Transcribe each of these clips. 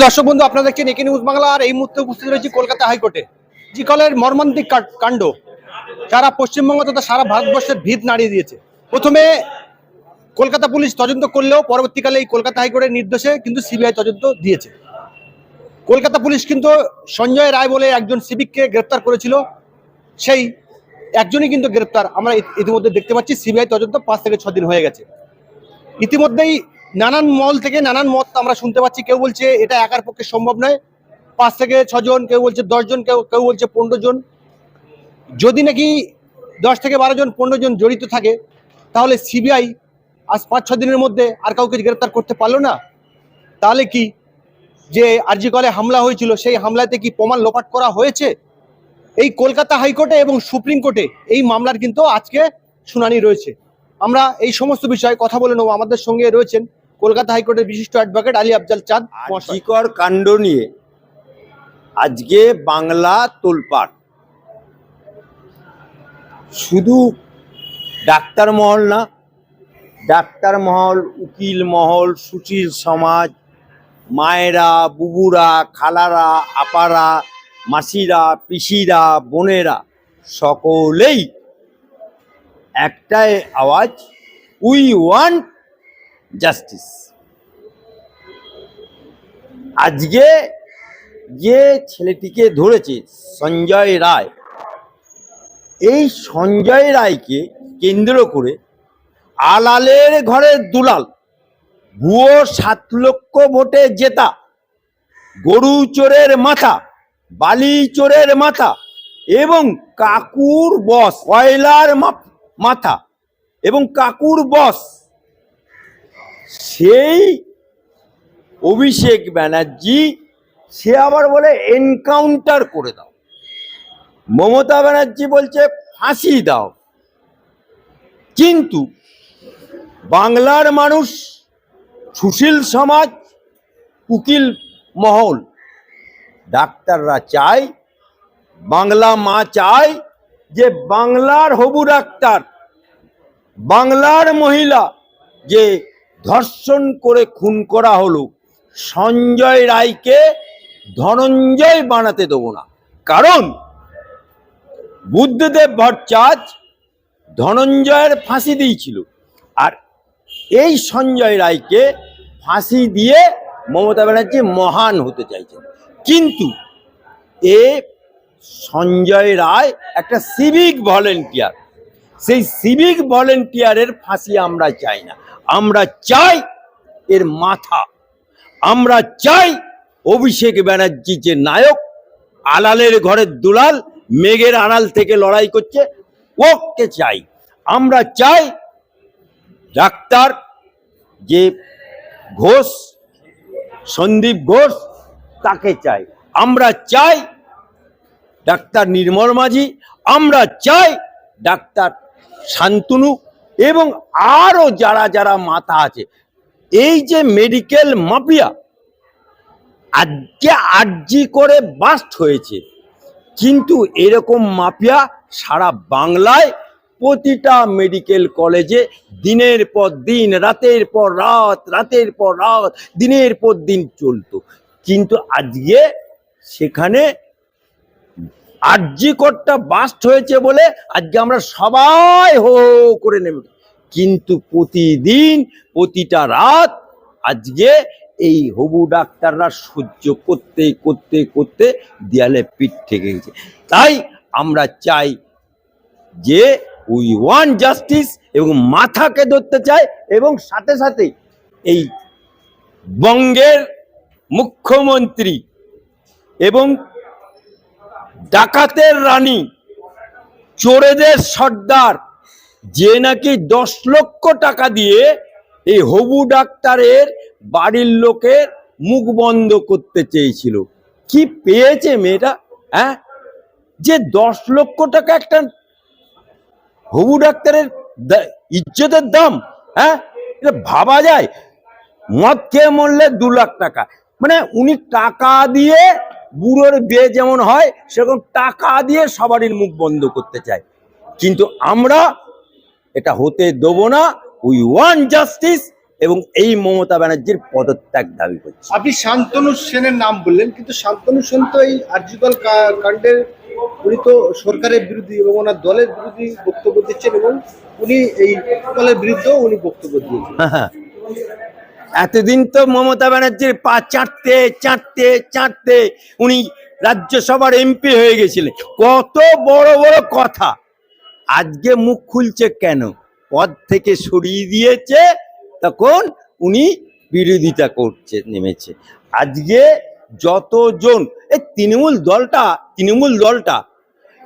দর্শক বন্ধু আপনারা দেখছেন একে নিউজ বাংলা, আর এই মুহূর্তে উপস্থিত রয়েছি কলকাতা হাইকোর্টে। জিকলের মর্মান্তিক কাণ্ড। সারা পশ্চিমবঙ্গ তথা সারা ভারতবর্ষের ভিত নাড়িয়ে দিয়েছে। প্রথমে কলকাতা পুলিশ তদন্ত করলেও পরবর্তীকালে এই কলকাতা হাইকোর্টের নির্দেশে কিন্তু সিবিআই তদন্ত দিয়েছে। কলকাতা পুলিশ কিন্তু সঞ্জয় রায় বলে একজন সিভিককে গ্রেপ্তার করেছিল। সেই একজনই কিন্তু গ্রেপ্তার। আমরা ইতিমধ্যে দেখতে পাচ্ছি, সিবিআই তদন্ত পাঁচ থেকে ছ দিন হয়ে গেছে। ইতিমধ্যেই নানান মল থেকে নানান মত আমরা শুনতে পাচ্ছি। কেউ বলছে এটা একার পক্ষে সম্ভব নয়। পাঁচ থেকে ছজন, কেউ বলছে দশজন, কেউ কেউ বলছে পনেরো জন যদি নাকি দশ থেকে বারো জন পনেরো জন জড়িত থাকে, তাহলে সিবিআই আজ পাঁচ ছ দিনের মধ্যে আর কাউকে গ্রেপ্তার করতে পারল না। তাহলে কি যে আরজি কলে হামলা হয়েছিল, সেই হামলাতে কি প্রমাণ লোপাট করা হয়েছে? এই কলকাতা হাইকোর্টে এবং সুপ্রিম কোর্টে এই মামলার কিন্তু আজকে শুনানি রয়েছে। আমরা এই সমস্ত বিষয়ে কথা বলে নেব। আমাদের সঙ্গে রয়েছেন কলকাতা হাইকোর্টের বিশিষ্ট অ্যাডভোকেট আলী আফজাল চাঁদ আর্যিকর কাণ্ড নিয়ে আজকে বাংলা তোলপাড়। শুধু ডাক্তার মহল না ডাক্তার মহল উকিল মহল সুশীল সমাজ মায়েরা বুবুরা খালারা আপারা মাসিরা পিসিরা বোনেরা সকলেই একটাই আওয়াজ উই ওয়ান্ট জাস্টিস। আজকে যে ছেলেটিকে ধরেছে সঞ্জয় রায়, এই সঞ্জয় রায়কে কেন্দ্র করে আলালের ঘরের দুলাল, ভুয়ো সাত লক্ষ ভোটে জেতা, গরু চোরের মাথা, বালি চোরের মাথা এবং কাকুর বস, কয়লার মাথা এবং কাকুর বস সেই অভিষেক ব্যানার্জি, সে আবার বলে এনকাউন্টার করে দাও। মমতা ব্যানার্জি বলছে, ফাঁসি দাও। কিন্তু বাংলার মানুষ, সুশীল সমাজ, উকিল মহল, ডাক্তাররা চায়, বাংলা মা চায় যে বাংলার হবু ডাক্তার, বাংলার মহিলা যে ধর্ষণ করে খুন করা হলো, সঞ্জয় রায়কে ধনঞ্জয় বানাতে দেবো না। কারণ বুদ্ধদেব ভট্টাচার্য ধনঞ্জয়ের ফাঁসি দিয়েছিল। আর এই সঞ্জয় রায়কে ফাঁসি দিয়ে মমতা ব্যানার্জি মহান হতে চাইছেন। কিন্তু এ সঞ্জয় রায় একটা সিভিক ভলেন্টিয়ার সেই সিভিক ভলেন্টিয়ারের ফাঁসি আমরা চাই না। আমরা চাই এর মাথা। আমরা চাই অভিষেক ব্যানার্জি যে নায়ক, আলালের ঘরের দুলাল, মেঘের আড়াল থেকে লড়াই করছে, ওকে চাই। আমরা চাই ডাক্তার যে ঘোষ, সন্দীপ ঘোষ, তাকে চাই। আমরা চাই ডাক্তার নির্মল মাঝি, আমরা চাই ডাক্তার শান্তনু এবং আরও যারা যারা মাথা আছে, এই যে মেডিকেল মাফিয়া আজকে আর্জি করে বাস্ট হয়েছে। কিন্তু এরকম মাফিয়া সারা বাংলায় প্রতিটা মেডিকেল কলেজে দিনের পর দিন, রাতের পর রাত, রাতের পর রাত, দিনের পর দিন চলতো। কিন্তু আজকে সেখানে আর্যিকরটা বাস্ট হয়েছে বলে আজকে আমরা সবাই হো করে নেমে কিন্তু প্রতিদিন, প্রতিটা রাত আজকে এই হবু ডাক্তাররা সহ্য করতে করতে করতে দেয়ালে পিঠ থেকে গেছে। তাই আমরা চাই যে উই ওয়ান জাস্টিস এবং মাথাকে ধরতে চাই এবং সাথে সাথে এই বঙ্গের মুখ্যমন্ত্রী এবং ডাকাতের রানী, চোরেদের সর্দার, যে নাকি দশ লক্ষ টাকা দিয়ে এই হবু ডাক্তারের বাড়ির লোকের মুখ বন্ধ করতে চেয়েছিল। কি পেয়েছে মেয়েটা হ্যাঁ? যে দশ লক্ষ টাকা একটা হবু ডাক্তারের ইজ্জতের দাম হ্যাঁ? এটা ভাবা যায়। মদ খেয়ে মরলে দু লাখ টাকা। মানে উনি টাকা দিয়ে বুড়োর বিয়ে যেমন হয় সেরকম টাকা দিয়ে সবারই মুখ বন্ধ করতে চায়। কিন্তু আমরা এটা হতে দেবো না। উই ওয়ান জাস্টিস এবং এই মমতা ব্যানার্জির পদত্যাগ দাবি করছি। আপনি শান্তনু সেনের নাম বললেন কিন্তু শান্তনু সেন তো এই আর্যিকল কা- কাণ্ডের উনি তো সরকারের বিরোধী এবং ওনার দলের বিরোধী বক্তব্য দিচ্ছেন এবং উনি এই দলের বিরুদ্ধেও উনি বক্তব্য দিয়েছেন। এতদিন তো মমতা ব্যানার্জির পা চাটতে চাটতে চাটতে উনি রাজ্যসভার এমপি হয়ে গেছিলেন। কত বড় বড় কথা। আজকে মুখ খুলছে কেন? পদ থেকে সরিয়ে দিয়েছে, তখন উনি বিরোধিতা করছে, নেমেছে। আজকে যতজন এই তৃণমূল দলটা তৃণমূল দলটা,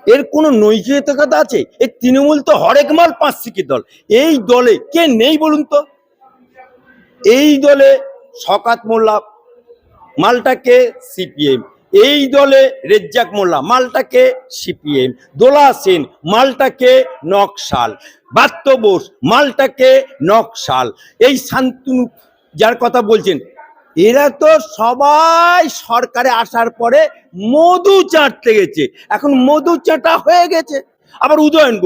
এর কোনো নৈতিকতা আছে? এই তৃণমূল তো হরেক মাল পাঁচ দল। এই দলে কে নেই বলুন তো? এই দলে শকাত মোল্লা, মালটাকে সিপিএম। এই দলে রেজ্জাক মোল্লা, মালটাকে সিপিএম। দোলা সেন, মালটাকে নকশাল। বাত্য বোস, মালটাকে নকশাল। এই শান্তনু, যার কথা বলছেন, এরা তো সবাই সরকারে আসার পরে মধু চাটতে গেছে। এখন মধু চাটা হয়ে গেছে। আবার উদয়ন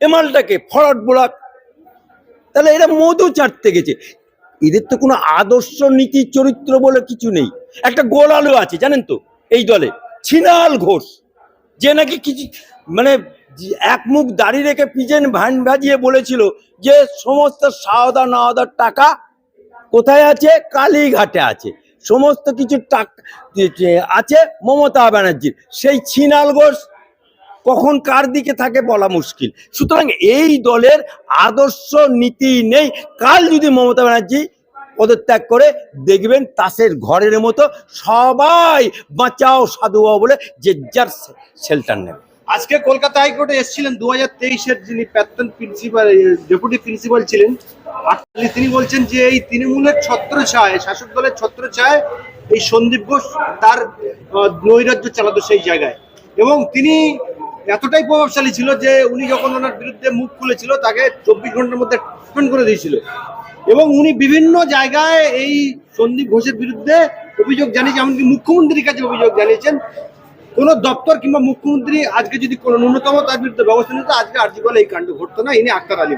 এ মালটাকে, ফরট ব্লক, তাহলে এরা মধু চাটতে গেছে। এদের তো কোনো আদর্শ নীতি চরিত্র বলে কিছু নেই। একটা গোলালু আছে, জানেন তো, এই দলে। ছিনাল ঘোষ, যে নাকি কিছু মানে এক মুখ দাঁড়িয়ে রেখে পিজেন ভ্যান ভাজিয়ে বলেছিল যে সমস্ত সাওদা নাওদার টাকা কোথায় আছে? কালীঘাটে আছে। সমস্ত কিছু টাকা আছে মমতা ব্যানার্জির। সেই ছিনাল ঘোষ কখন কার দিকে থাকে বলা মুশকিল। সুতরাং এই দলের আদর্শ নীতি নেই। কাল যদি মমতা ব্যানার্জি পদত্যাগ করে, দেখবেন তাসের ঘরের মতো সবাই বাঁচাও সাধু বলে যে যার শেল্টার নেবে। আজকে কলকাতা হাইকোর্টে এসেছিলেন দু হাজার তেইশের যিনি প্রাক্তন প্রিন্সিপাল ডেপুটি প্রিন্সিপাল ছিলেন তিনি বলছেন যে এই তৃণমূলের ছত্র ছায় শাসক দলের ছত্র ছায় এই সন্দীপ ঘোষ তার নৈরাজ্য চালাতো সেই জায়গায়। এবং তিনি এতটাই প্রভাবশালী ছিল যে উনি যখন ওনার বিরুদ্ধে মুখ খুলেছিল, তাকে চব্বিশ ঘণ্টার মধ্যে সাসপেন্ড করে দিয়েছিল। এবং উনি বিভিন্ন জায়গায় এই সন্দীপ ঘোষের বিরুদ্ধে অভিযোগ জানিয়েছে এমনকি মুখ্যমন্ত্রীর কাছে অভিযোগ জানিয়েছেন। কোন দপ্তর কিংবা মুখ্যমন্ত্রী আজকে যদি কোনো ন্যূনতম তার বিরুদ্ধে ব্যবস্থা নিত, আজকে আর্জি বলে এই কাণ্ড ঘটতো না। ইনি আক্তার আলী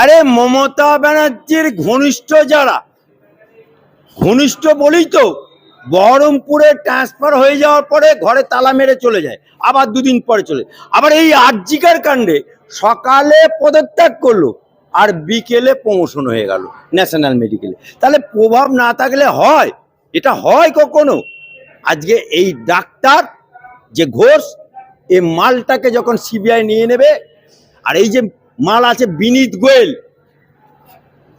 আরে, মমতা ব্যানার্জির ঘনিষ্ঠ যারা, ঘনিষ্ঠ বলেই তো বহরমপুরে ট্রান্সফার হয়ে যাওয়ার পরে ঘরে তালা মেরে চলে যায়, আবার দুদিন পরে চলে আবার এই আর্জিকার কাণ্ডে সকালে পদত্যাগ করল, আর বিকেলে প্রমোশন হয়ে গেল ন্যাশনাল মেডিকেলে তাহলে প্রভাব না থাকলে হয়, এটা হয় কখনো? আজকে এই ডাক্তার যে ঘোষ এই মালটাকে যখন সিবিআই নিয়ে নেবে, আর এই যে মাল আছে বিনীত গোয়েল,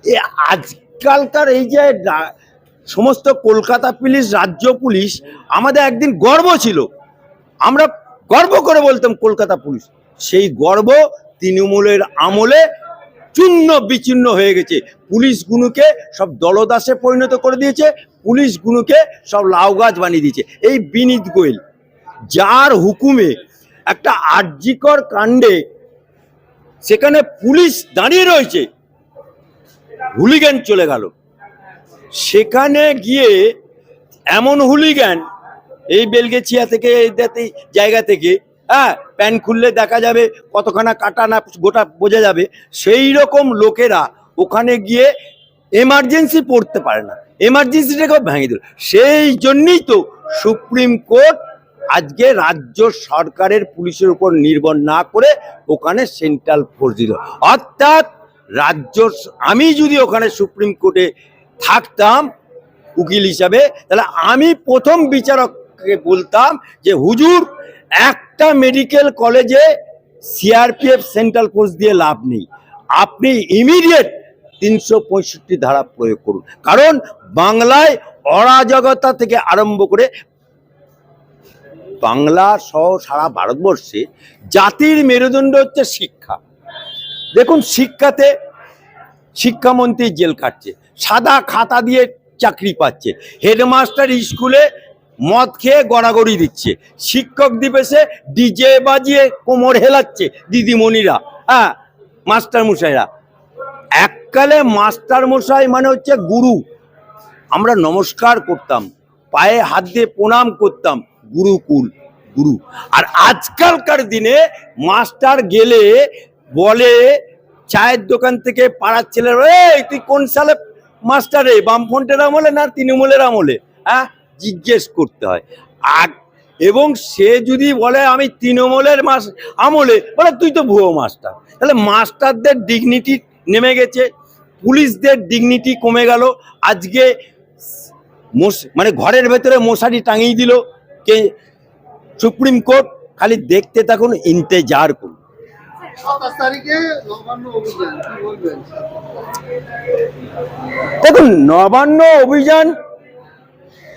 এ আজকালকার এই যে সমস্ত কলকাতা পুলিশ, রাজ্য পুলিশ, আমাদের একদিন গর্ব ছিল। আমরা গর্ব করে বলতাম কলকাতা পুলিশ। সেই গর্ব তৃণমূলের আমলে চূর্ণ বিচ্ছিন্ন হয়ে গেছে। পুলিশগুলোকে সব দলদাসে পরিণত করে দিয়েছে পুলিশগুলোকে সব লাউ গাছ বানিয়ে দিয়েছে। এই বিনীত গোয়েল, যার হুকুমে একটা আর্যিকর কাণ্ডে সেখানে পুলিশ দাঁড়িয়ে রয়েছে হুলিগ্যান চলে গেল। সেখানে গিয়ে এমন হুলিগ্যান এই বেলগেছিয়া থেকে, এই জায়গা থেকে হ্যাঁ প্যান্ট খুললে দেখা যাবে কতখানা কাটা না গোটা বোঝা যাবে সেই রকম লোকেরা ওখানে গিয়ে এমার্জেন্সি পড়তে পারে না। এমার্জেন্সিটাকেও ভেঙে দিল। সেই জন্যই তো সুপ্রিম কোর্ট আজকে রাজ্য সরকারের পুলিশের উপর নির্ভর না করে ওখানে সেন্ট্রাল ফোর্স দিল। অর্থাৎ রাজ্য, আমি যদি ওখানে সুপ্রিম কোর্টে থাকতাম উকিল হিসাবে, তাহলে আমি প্রথম বিচারককে বলতাম যে, হুজুর, একটা মেডিকেল কলেজে সিআরপিএফ সেন্ট্রাল ফোর্স দিয়ে লাভ নেই। আপনি ইমিডিয়েট তিনশো পঁয়ষট্টি ধারা প্রয়োগ করুন। কারণ বাংলায় অরাজকতা থেকে আরম্ভ করে বাংলা সহ সারা ভারতবর্ষে জাতির মেরুদণ্ড হচ্ছে শিক্ষা। দেখুন, শিক্ষাতে শিক্ষামন্ত্রী জেল কাটছে সাদা খাতা দিয়ে চাকরি পাচ্ছে। হেডমাস্টার স্কুলে মদ খেয়ে গড়াগড়ি দিচ্ছে। শিক্ষক দিবসে ডিজে বাজিয়ে কোমর হেলাচ্ছে দিদিমণিরা হ্যাঁ মাস্টার মশাইরা এককালে মাস্টার মশাই মানে হচ্ছে গুরু। আমরা নমস্কার করতাম, পায়ে হাত দিয়ে প্রণাম করতাম, গুরুকুল, গুরু। আর আজকালকার দিনে মাস্টার গেলে বলে, চায়ের দোকান থেকে পাড়ার ছেলেরা, এই, তুই কোন সালে মাস্টারে, বামফ্রন্টের আমলে না তৃণমূলের আমলে? হ্যাঁ? জিজ্ঞেস করতে হয়। আর, এবং সে যদি বলে, আমি তৃণমূলের মাস আমলে, বলে, তুই তো ভুয়ো মাস্টার। তাহলে মাস্টারদের ডিগনিটি নেমে গেছে। পুলিশদের ডিগনিটি কমে গেল। আজকে মানে ঘরের ভেতরে মশারি টাঙিয়ে দিল কে, সুপ্রিম কোর্ট। খালি দেখতে থাকুন, ইন্তেজার করুন। দেখুন, নবান্ন অভিযান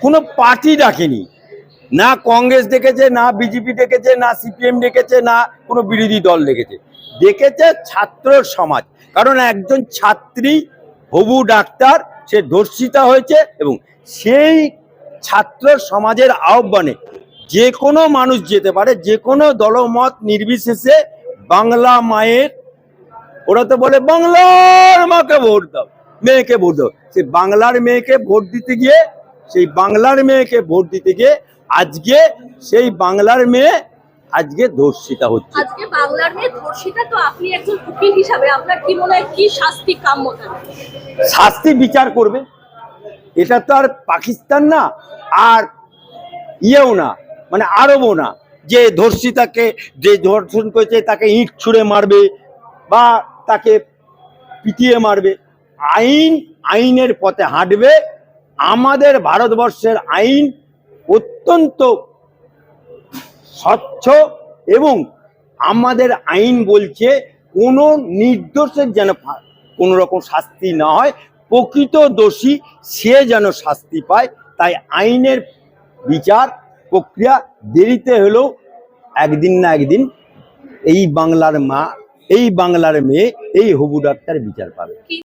কোনো পার্টি ডাকেনি। না কংগ্রেস ডেকেছে, না বিজেপি ডেকেছে, না সিপিএম ডেকেছে, না কোনো বিরোধী দল ডেকেছে। ডেকেছে ছাত্র সমাজ। কারণ একজন ছাত্রী, হবু ডাক্তার, সে ধর্ষিতা হয়েছে এবং সেই ছাত্র সমাজের আহ্বানে যে কোনো মানুষ যেতে পারে, যে কোনো দলমত নির্বিশেষে বাংলা মায়ের ওরা তো বলে বাংলার মাকে ভোট দাও মেয়েকে ভোট দাও। সেই বাংলার মেয়েকে ভোট দিতে গিয়ে সেই বাংলার মেয়েকে ভোট দিতে গিয়ে আজকে সেই বাংলার মেয়ে আজকে ধর্ষিতা হচ্ছে। আজকে বাংলার মেয়ে ধর্ষিতা তো আপনি একজন উকিল হিসাবে আপনার কি মনে হয় কি শাস্তি কাম্য? শাস্তি বিচার করবে। এটা তো আর পাকিস্তান না আর ইয়েও না মানে আরবও না। যে ধর্ষিতাকে যে ধর্ষণ করেছে তাকে ইট ছুঁড়ে মারবে বা তাকে পিটিয়ে মারবে, আইন আইনের পথে হাঁটবে। আমাদের ভারতবর্ষের আইন অত্যন্ত স্বচ্ছ এবং আমাদের আইন বলছে কোনো নির্দোষের যেন কোনো রকম শাস্তি না হয়, প্রকৃত দোষী সে যেন শাস্তি পায়। তাই আইনের বিচার প্রক্রিয়া দেরিতে হলেও একদিন না একদিন এই বাংলার মা, এই বাংলার মেয়ে, এই হবু ডাক্তার বিচার পাবে।